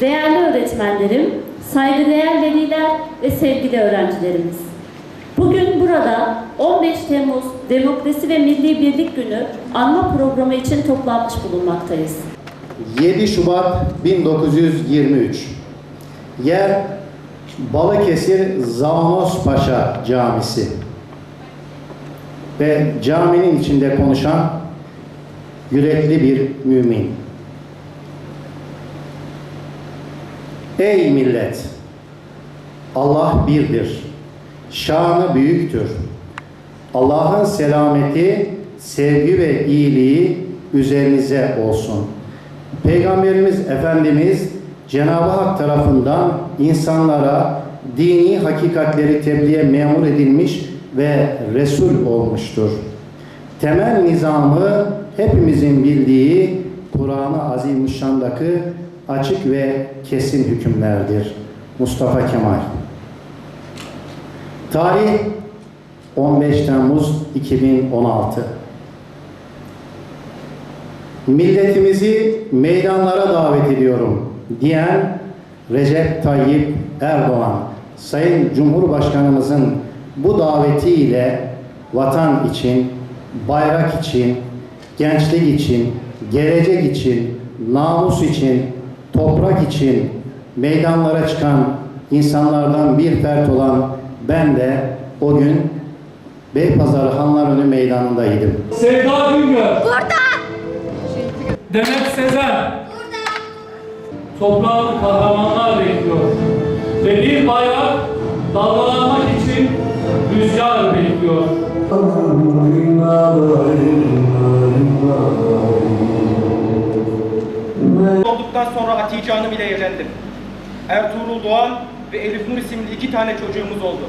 değerli öğretmenlerim, saygıdeğer veliler ve sevgili öğrencilerimiz. Bugün burada 15 Temmuz Demokrasi ve Milli Birlik Günü anma programı için toplanmış bulunmaktayız. 7 Şubat 1923 Yer Balıkesir Zavanos Paşa Camisi ve caminin içinde konuşan yürekli bir mümin. Ey millet! Allah birdir. Şanı büyüktür. Allah'ın selameti, sevgi ve iyiliği üzerinize olsun. Peygamberimiz Efendimiz Cenab-ı Hak tarafından insanlara dini hakikatleri tebliğe memur edilmiş ve Resul olmuştur. Temel nizamı hepimizin bildiği Kur'an-ı Azimüşşan'daki açık ve kesin hükümlerdir. Mustafa Kemal Tarih 15 Temmuz 2016 Milletimizi meydanlara davet ediyorum diyen Recep Tayyip Erdoğan Sayın Cumhurbaşkanımızın bu davetiyle vatan için, bayrak için, gençlik için, gelecek için, namus için, toprak için meydanlara çıkan insanlardan bir fert olan ben de o gün Beypazarı Hanlarönü Meydanı'ndaydım. Sevda Güngör. Burada. Demet Sezen. Burada. Toprağın kahramanlar bekliyor. Ve bir bayrak dalgalanmak Hanım ile evlendim. Ertuğrul Doğan ve Elif Nur isimli iki tane çocuğumuz oldu.